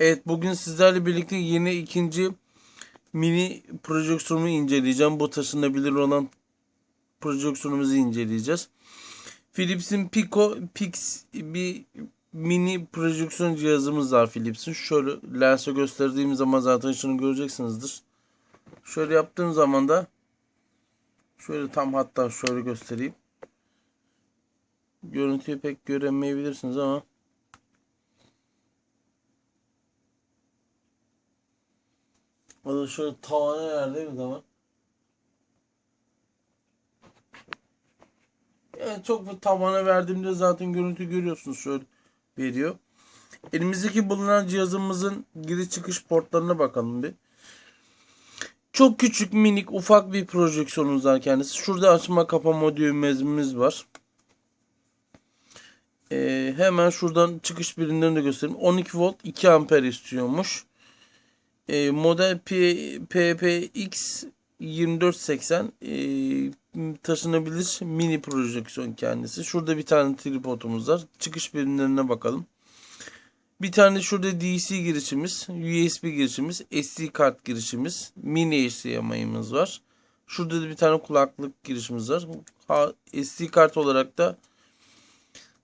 Evet bugün sizlerle birlikte yeni ikinci mini projeksiyonumu inceleyeceğim. Bu taşınabilir olan projeksiyonumuzu inceleyeceğiz. Philips'in Pico Pix bir mini projeksiyon cihazımız var Philips'in. Şöyle lense gösterdiğim zaman zaten şunu göreceksinizdir. Şöyle yaptığım zaman da şöyle tam hatta şöyle göstereyim. Görüntüyü pek göremeyebilirsiniz ama Da şöyle tavana verdiğim zaman yani çok bu tavana verdiğimde zaten görüntü görüyorsunuz şöyle veriyor. Elimizdeki bulunan cihazımızın giriş çıkış portlarına bakalım bir. Çok küçük minik ufak bir projeksiyonumuz var kendisi. Şurada açma kapama düğmemiz var. Ee, hemen şuradan çıkış birimlerini de göstereyim. 12 volt 2 amper istiyormuş. E, model PPX 2480 e, taşınabilir mini projeksiyon kendisi. Şurada bir tane tripodumuz var. Çıkış birimlerine bakalım. Bir tane şurada DC girişimiz, USB girişimiz, SD kart girişimiz, mini HDMI'miz var. Şurada da bir tane kulaklık girişimiz var. SD kart olarak da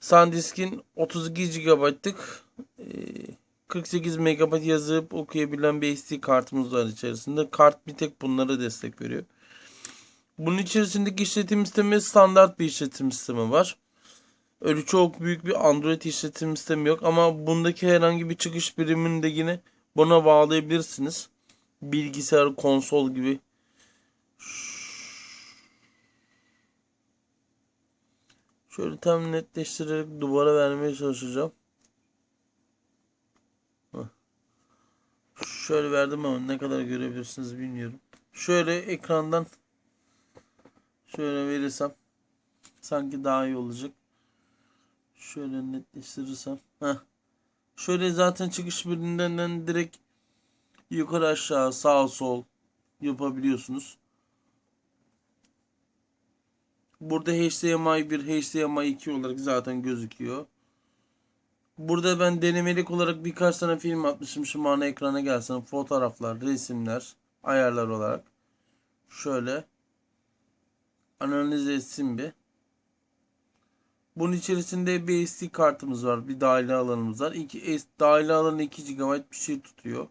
SanDisk'in 32 GB'lık e, 48 MB yazıp okuyabilen bir SD kartımız var içerisinde. Kart bir tek bunlara destek veriyor. Bunun içerisindeki işletim sistemi standart bir işletim sistemi var. Öyle çok büyük bir Android işletim sistemi yok ama bundaki herhangi bir çıkış birimini de yine buna bağlayabilirsiniz. Bilgisayar, konsol gibi. Şöyle tam netleştirerek duvara vermeye çalışacağım. Şöyle verdim ama ne kadar görebilirsiniz bilmiyorum. Şöyle ekrandan şöyle verirsem sanki daha iyi olacak. Şöyle netleştirirsem. Heh. Şöyle zaten çıkış birinden direkt yukarı aşağı sağ sol yapabiliyorsunuz. Burada HDMI 1, HDMI 2 olarak zaten gözüküyor. Burada ben denemelik olarak birkaç tane film atmışım. Şu ana ekrana gelsin. Fotoğraflar, resimler, ayarlar olarak. Şöyle. Analiz etsin bir. Bunun içerisinde bir SD kartımız var. Bir dahili alanımız var. İki, dahili alanı 2 GB bir şey tutuyor.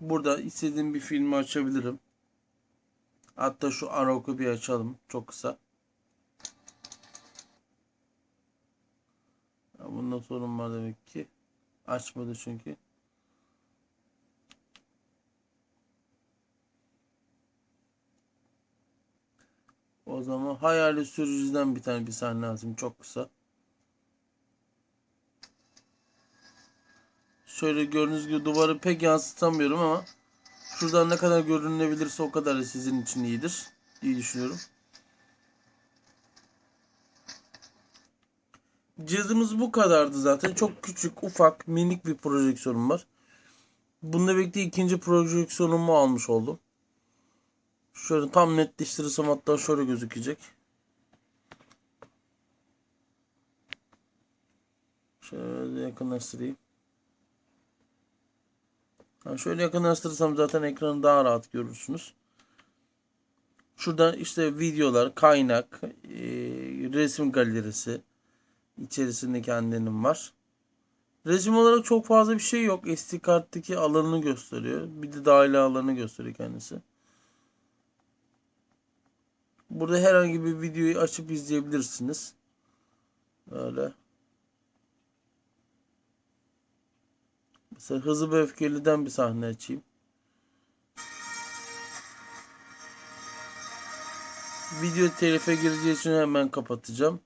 Burada istediğim bir filmi açabilirim. Hatta şu Arok'u bir açalım. Çok kısa. Bunda sorun var demek ki. Açmadı çünkü. O zaman hayali sürücüden bir tane bir sahne lazım. Çok kısa. Şöyle gördüğünüz gibi duvarı pek yansıtamıyorum ama şuradan ne kadar görünebilirse o kadar da sizin için iyidir. İyi düşünüyorum. Cihazımız bu kadardı zaten. Çok küçük, ufak, minik bir projeksiyonum var. Bununla birlikte ikinci projeksiyonumu almış oldum. Şöyle tam netleştirirsem hatta şöyle gözükecek. Şöyle yakınlaştırayım. Yani şöyle yakınlaştırırsam zaten ekranı daha rahat görürsünüz. Şurada işte videolar, kaynak, resim galerisi, içerisinde kendinim var. Resim olarak çok fazla bir şey yok. SD karttaki alanını gösteriyor. Bir de dahili alanı gösteriyor kendisi. Burada herhangi bir videoyu açıp izleyebilirsiniz. Öyle. Mesela Hızlı ve Öfkeli'den bir sahne açayım. Video telife gireceği için hemen kapatacağım.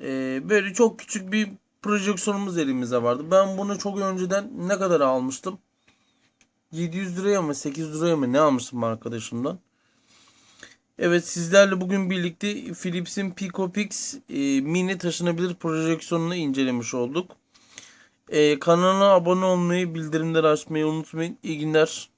Ee, böyle çok küçük bir projeksiyonumuz elimizde vardı. Ben bunu çok önceden ne kadar almıştım? 700 liraya mı 800 liraya mı ne almıştım arkadaşımdan. Evet sizlerle bugün birlikte Philips'in PicoPix e, mini taşınabilir projeksiyonunu incelemiş olduk. E, kanalına abone olmayı, bildirimleri açmayı unutmayın. İyi günler.